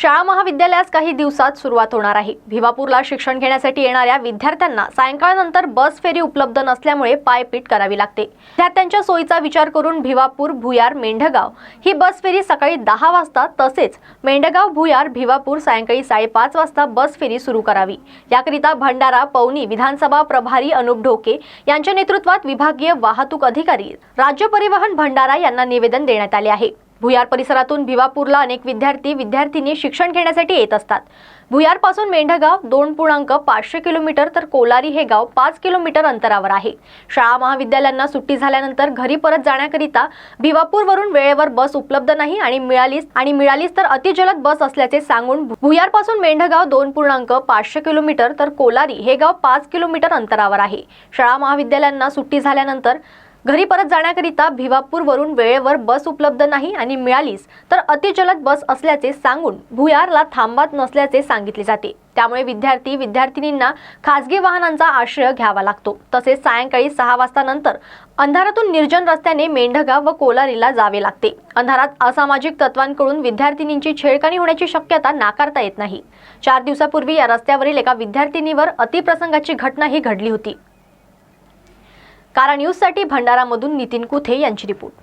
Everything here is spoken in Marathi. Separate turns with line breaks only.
शाळा महाविद्यालयास काही दिवसात सुरुवात होणार आहे. भिवापूरला शिक्षण घेण्यासाठी येणाऱ्या विद्यार्थ्यांना सायंकाळनंतर बस फेरी उपलब्ध नसल्यामुळे पायपीट करावी लागते. विद्यार्थ्यांच्या सोयीचा विचार करून भिवापूर भुयार मेंढगाव ही बस फेरी सकाळी दहा वाजता तसेच मेंढगाव भुयार भिवापूर सायंकाळी साडेपाच वाजता बस फेरी सुरू करावी. याकरिता भंडारा पवनी विधानसभा प्रभारी अनुप ढोके यांच्या नेतृत्वात विभागीय वाहतूक अधिकारी राज्य परिवहन भंडारा यांना निवेदन देण्यात आले आहे. भुयार परिसरातून भिवापूरला अनेक विद्यार्थी विद्यार्थिनी शिक्षण घेण्यासाठी येत असतात. भुयारपासून मेंढगाव दोन पूर्णांक पाचशे किलोमीटर तर कोलारी हे गाव पाच किलोमीटर अंतरावर आहे. शाळा महाविद्यालयांना सुट्टी झाल्यानंतर घरी परत जाण्याकरिता भिवापूरवरून वेळेवर बस उपलब्ध नाही आणि मिळालीच आणि मिळालीच तर अतिजलद बस असल्याचे सांगून भुयारपासून मेंढगाव दोन पूर्णांक पाचशे किलोमीटर तर कोलारी हे गाव पाच किलोमीटर अंतरावर आहे. शाळा महाविद्यालयांना सुट्टी झाल्यानंतर घरी परत जाण्याकरिता भिवापूरवरून वेळेवर बस उपलब्ध नाही आणि मिळालीच तर अतिजलद बस असल्याचे सांगून भुयारला थांबत नसल्याचे सांगितले जाते. त्यामुळे विद्यार्थी विद्यार्थिनींना खासगी वाहनांचा आश्रय घ्यावा लागतो. तसेच सायंकाळी सहा वाजता नंतर अंधारातून निर्जन रस्त्याने मेंढगाव व कोलारीला जावे लागते. अंधारात असामाजिक तत्वांकडून विद्यार्थिनींची छेडखानी होण्याची शक्यता नाकारता येत नाही. चार दिवसापूर्वी या रस्त्यावरील एका विद्यार्थिनीवर अतिप्रसंगाची घटना ही घडली होती. कारा न्यूजसाठी भंडारामधून नितीन कुथे यांची रिपोर्ट.